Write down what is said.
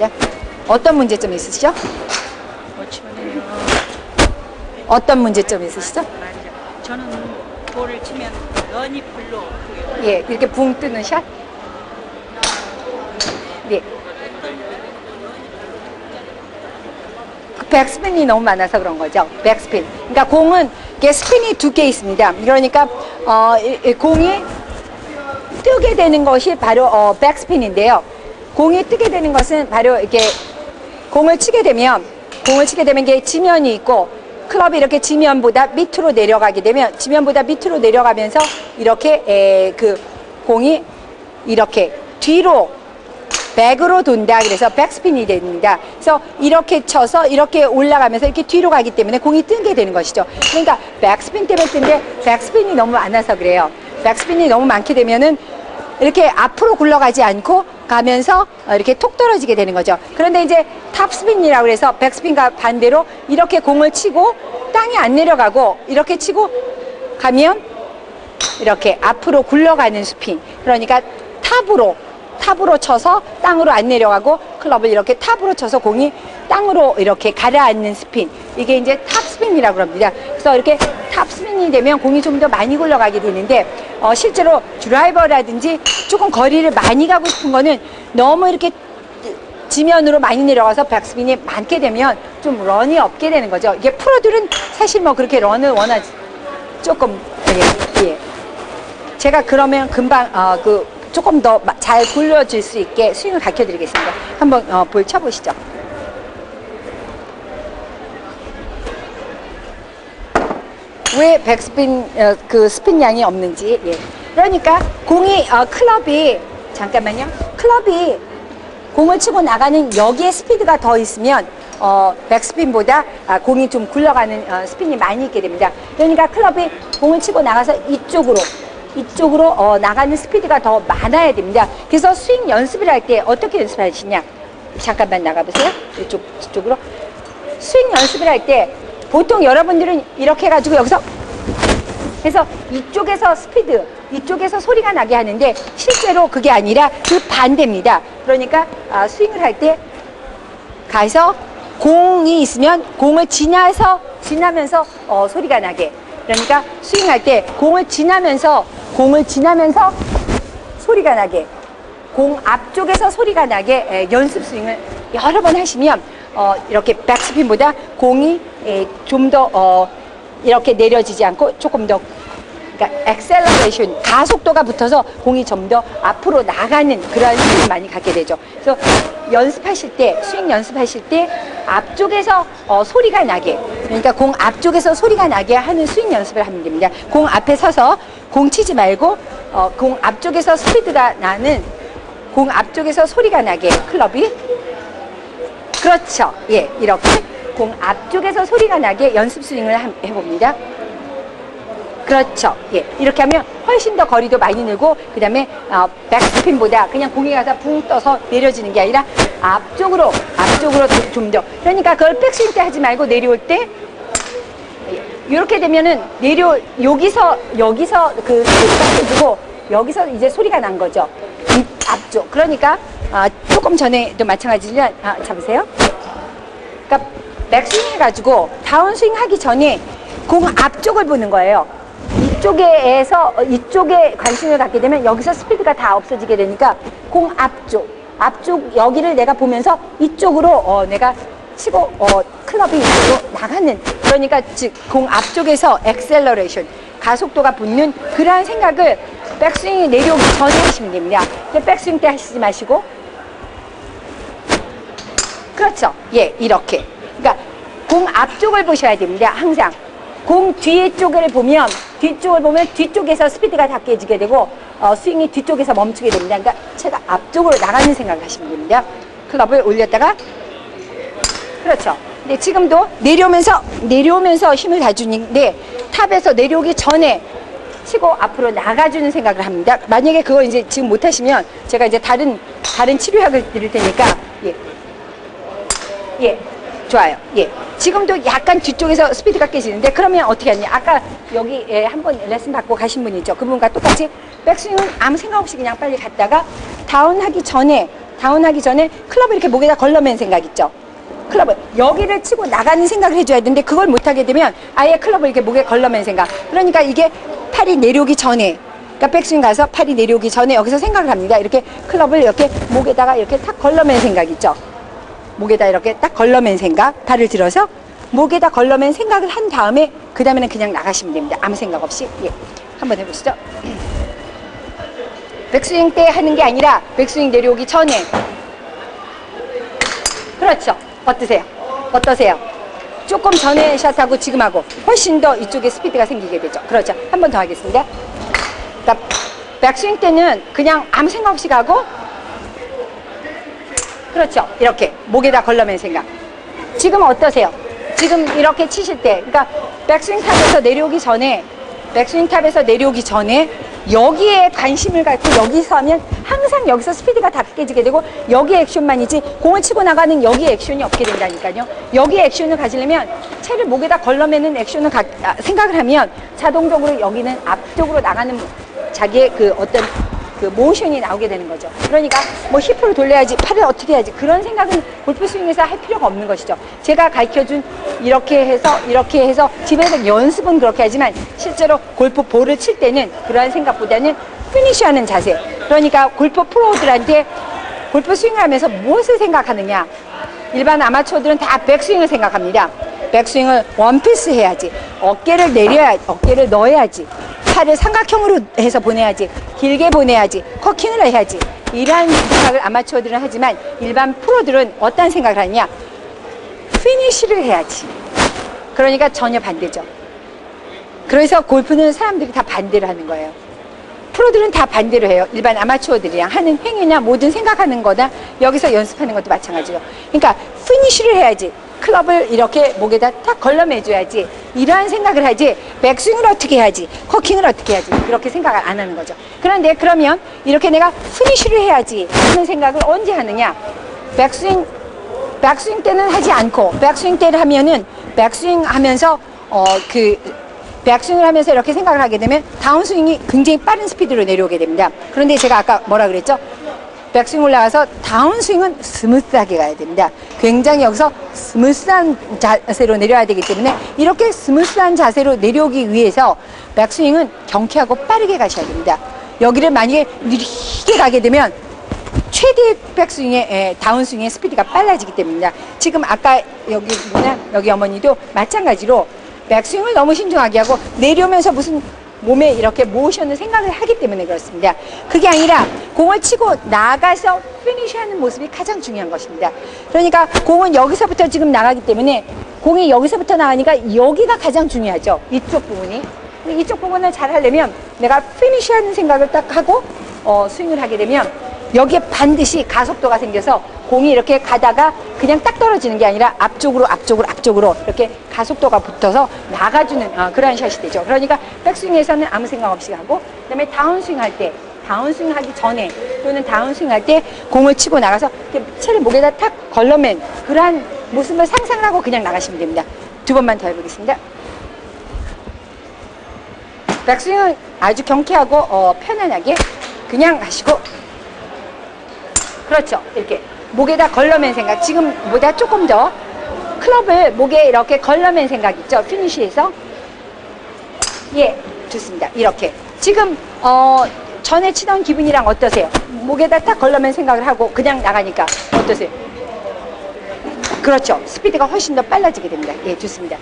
하겠습니다. 어떤 문제점 있으시죠? 어떤 문제점 있으시죠? 저는 볼을 치면 런이 별로 없고요. 예, 이렇게 붕 뜨는 샷. 예. 그 백스핀이 너무 많아서 그런 거죠. 백스핀. 그러니까 공은 이게 스핀이 두 개 있습니다. 그러니까 어, 이- 이 공이 뜨게 되는 것이 바로 어, 백스핀인데요. 공이 뜨게 되는 것은 바로 이렇게 공을 치게 되면 공을 치게 되면 이게 지면이 있고 클럽이 이렇게 지면보다 밑으로 내려가게 되면 지면보다 밑으로 내려가면서 이렇게 에, 그 공이 이렇게 뒤로 백으로 돈다 그래서 백스핀이 됩니다. 그래서 이렇게 쳐서 이렇게 올라가면서 이렇게 뒤로 가기 때문에 공이 뜨게 되는 것이죠. 그러니까 백스핀 때문에 뜬데 백스핀이 너무 많아서 그래요. 백스핀이 너무 많게 되면은 이렇게 앞으로 굴러가지 않고 가면서 어, 이렇게 톡 떨어지게 되는 거죠. 그런데 이제 탑스핀이라고 해서 백스핀과 반대로 이렇게 공을 치고 땅이 안 내려가고 이렇게 치고 가면 이렇게 앞으로 굴러가는 스핀. 그러니까 탑으로 탑으로 쳐서 땅으로 안 내려가고 클럽을 이렇게 탑으로 쳐서 공이 땅으로 이렇게 가라앉는 스핀. 이게 이제 탑 스핀이라고 합니다. 그래서 이렇게 탑 스핀이 되면 공이 좀 더 많이 굴러가게 되는데 어, 실제로 드라이버라든지 조금 거리를 많이 가고 싶은 거는 너무 이렇게 지면으로 많이 내려가서 백스핀이 많게 되면 좀 런이 없게 되는 거죠. 이게 프로들은 사실 뭐 그렇게 런을 원하지 조금 예, 예. 제가 그러면 금방 어, 그 조금 더 잘 굴려질 수 있게 스윙을 가르쳐 드리겠습니다. 한번 어, 볼 쳐보시죠. 왜 백스핀 어, 그 스핀 양이 없는지 예. 그러니까 공이 어, 클럽이 잠깐만요 클럽이 공을 치고 나가는 여기에 스피드가 더 있으면 어, 백스핀보다 아, 공이 좀 굴러가는 어, 스핀이 많이 있게 됩니다. 그러니까 클럽이 공을 치고 나가서 이쪽으로 이쪽으로 어, 나가는 스피드가 더 많아야 됩니다. 그래서 스윙 연습을 할 때 어떻게 연습하시냐? 잠깐만 나가보세요. 이쪽 이쪽으로 스윙 연습을 할때 보통 여러분들은 이렇게 해가지고 여기서 그래서 이쪽에서 스피드, 이쪽에서 소리가 나게 하는데 실제로 그게 아니라 그 반대입니다. 그러니까 아, 스윙을 할 때 가서 공이 있으면 공을 지나서 지나면서 어, 소리가 나게. 그러니까 스윙할 때 공을 지나면서 공을 지나면서 소리가 나게. 공 앞쪽에서 소리가 나게 에, 연습 스윙을 여러 번 하시면 어, 이렇게 백스핀보다 공이 좀더 어, 이렇게 내려지지 않고 조금 더 그러니까 엑셀러레이션 가속도가 붙어서 공이 좀 더 앞으로 나가는 그런 힘을 많이 갖게 되죠. 그래서 연습하실 때 스윙 연습하실 때 앞쪽에서 어, 소리가 나게 그러니까 공 앞쪽에서 소리가 나게 하는 스윙 연습을 하면 됩니다. 공 앞에 서서 공 치지 말고 어, 공 앞쪽에서 스피드가 나는 공 앞쪽에서 소리가 나게 클럽이 그렇죠. 예, 이렇게 공 앞쪽에서 소리가 나게 연습 스윙을 함- 해봅니다. 그렇죠. 예, 이렇게 하면 훨씬 더 거리도 많이 늘고 그다음에 어, 백스핀보다 그냥 공이 가서 붕 떠서 내려지는 게 아니라 앞쪽으로 앞쪽으로 좀 더. 그러니까 그걸 백스윙 때 하지 말고 내려올 때 이렇게 되면은 내려 여기서 여기서 그 소리가 해주고 여기서 이제 소리가 난 거죠. 이 앞쪽. 그러니까 아, 조금 전에도 마찬가지지만 아, 잡으세요. 그러니까 백스윙 해가지고 다운스윙 하기 전에 공 앞쪽을 보는 거예요. 이쪽에서 어, 이쪽에 관심을 갖게 되면 여기서 스피드가 다 없어지게 되니까 공 앞쪽, 앞쪽 여기를 내가 보면서 이쪽으로 어, 내가 치고 어, 클럽이 이쪽으로 나가는 그러니까 즉 공 앞쪽에서 엑셀러레이션 가속도가 붙는 그러한 생각을 백스윙이 내려오기 전에 하시면 됩니다. 백스윙 때 하시지 마시고 그렇죠. 예, 이렇게. 앞쪽을 보셔야 됩니다. 항상. 공 뒤에 쪽을 보면 뒤쪽을 보면 뒤쪽에서 스피드가 다 깨지게 되고 어, 스윙이 뒤쪽에서 멈추게 됩니다. 그러니까 제가 앞쪽으로 나가는 생각을 하시면 됩니다. 클럽을 올렸다가 그렇죠. 근데 지금도 내려오면서 내려오면서 힘을 다 주는데 탑에서 내려오기 전에 치고 앞으로 나가주는 생각을 합니다. 만약에 그거 이제 지금 못 하시면 제가 이제 다른 다른 치료약을 드릴 테니까 예. 예. 좋아요. 예. 지금도 약간 뒤쪽에서 스피드가 깨지는데 그러면 어떻게 하냐? 아까 여기 예, 한번 레슨 받고 가신 분 있죠. 그분과 똑같이 백스윙은 아무 생각 없이 그냥 빨리 갔다가 다운하기 전에 다운하기 전에 클럽을 이렇게 목에다 걸러맨 생각 있죠? 클럽을 여기를 치고 나가는 생각을 해줘야 되는데 그걸 못하게 되면 아예 클럽을 이렇게 목에 걸러맨 생각. 그러니까 이게 팔이 내려오기 전에 그러니까 백스윙 가서 팔이 내려오기 전에 여기서 생각을 합니다. 이렇게 클럽을 이렇게 목에다가 이렇게 탁 걸러맨 생각 있죠? 목에다 이렇게 딱 걸러맨 생각, 발을 들어서 목에다 걸러맨 생각을 한 다음에 그 다음에는 그냥 나가시면 됩니다. 아무 생각 없이. 예. 한번 해보시죠. 백스윙 때 하는 게 아니라 백스윙 내려오기 전에. 그렇죠. 어떠세요? 어떠세요? 조금 전에 샷하고 지금 하고 훨씬 더 이쪽에 스피드가 생기게 되죠. 그렇죠. 한 번 더 하겠습니다. 그러니까 백스윙 때는 그냥 아무 생각 없이 가고 그렇죠. 이렇게 목에다 걸러맨 생각. 지금 어떠세요? 지금 이렇게 치실 때, 그러니까 백스윙 탑에서 내려오기 전에, 백스윙 탑에서 내려오기 전에 여기에 관심을 갖고 여기서 하면 항상 여기서 스피드가 다 깨지게 되고 여기 액션만이지 공을 치고 나가는 여기 액션이 없게 된다니까요. 여기 액션을 가지려면 채를 목에다 걸러매는 액션을 가- 아, 생각을 하면 자동적으로 여기는 앞쪽으로 나가는 자기의 그 어떤 그 모션이 나오게 되는 거죠. 그러니까 뭐 힙을 돌려야지, 팔을 어떻게 해야지 그런 생각은 골프 스윙에서 할 필요가 없는 것이죠. 제가 가르쳐준 이렇게 해서 이렇게 해서 집에서 연습은 그렇게 하지만 실제로 골프 볼을 칠 때는 그러한 생각보다는 피니쉬하는 자세. 그러니까 골프 프로들한테 골프 스윙을 하면서 무엇을 생각하느냐? 일반 아마추어들은 다 백스윙을 생각합니다. 백스윙을 원피스 해야지. 어깨를 내려야, 어깨를 넣어야지. 팔을 삼각형으로 해서 보내야지. 길게 보내야지. 커킹을 해야지. 이러한 생각을 아마추어들은 하지만 일반 프로들은 어떤 생각을 하느냐? 피니쉬를 해야지. 그러니까 전혀 반대죠. 그래서 골프는 사람들이 다 반대를 하는 거예요. 프로들은 다 반대로 해요. 일반 아마추어들이랑 하는 행위나 모든 생각하는 거나 여기서 연습하는 것도 마찬가지예요. 그러니까 피니쉬를 해야지. 클럽을 이렇게 목에다 탁 걸러매줘야지. 이러한 생각을 하지. 백스윙을 어떻게 해야지. 커킹을 어떻게 해야지. 그렇게 생각을 안 하는 거죠. 그런데 그러면 이렇게 내가 피니쉬를 해야지 하는 생각을 언제 하느냐. 백스윙 백스윙 때는 하지 않고 백스윙 때를 하면은 백스윙 하면서 어그 백스윙을 하면서 이렇게 생각을 하게 되면 다운스윙이 굉장히 빠른 스피드로 내려오게 됩니다. 그런데 제가 아까 뭐라 그랬죠? 백스윙 올라가서 다운스윙은 스무스하게 가야 됩니다. 굉장히 여기서 스무스한 자세로 내려야 되기 때문에 이렇게 스무스한 자세로 내려오기 위해서 백스윙은 경쾌하고 빠르게 가셔야 됩니다. 여기를 만약에 느리게 가게 되면 최대 백스윙의 에, 다운스윙의 스피드가 빨라지기 때문입니다. 지금 아까 여기 누나 여기 어머니도 마찬가지로 백스윙을 너무 신중하게 하고 내려오면서 무슨 몸에 이렇게 모션을 생각을 하기 때문에 그렇습니다. 그게 아니라 공을 치고 나가서 피니쉬하는 모습이 가장 중요한 것입니다. 그러니까 공은 여기서부터 지금 나가기 때문에 공이 여기서부터 나가니까 여기가 가장 중요하죠. 이쪽 부분이. 이쪽 부분을 잘 하려면 내가 피니쉬하는 생각을 딱 하고 어, 스윙을 하게 되면 여기에 반드시 가속도가 생겨서 공이 이렇게 가다가 그냥 딱 떨어지는 게 아니라 앞쪽으로 앞쪽으로 앞쪽으로 이렇게 가속도가 붙어서 나가주는 어, 그러한 샷이 되죠. 그러니까 백스윙에서는 아무 생각 없이 하고 그다음에 다운스윙 할 때 다운스윙 하기 전에 또는 다운스윙 할 때 공을 치고 나가서 이렇게 채를 목에다 탁 걸러맨 그러한 모습을 상상을 하고 그냥 나가시면 됩니다. 두 번만 더 해보겠습니다. 백스윙은 아주 경쾌하고 어, 편안하게 그냥 하시고 그렇죠. 이렇게 목에다 걸러맨 생각. 지금보다 조금 더 클럽을 목에 이렇게 걸러맨 생각 있죠. 피니쉬에서. 예, 좋습니다. 이렇게. 지금 어 전에 치던 기분이랑 어떠세요? 목에다 딱 걸러맨 생각을 하고 그냥 나가니까 어떠세요? 그렇죠. 스피드가 훨씬 더 빨라지게 됩니다. 예, 좋습니다.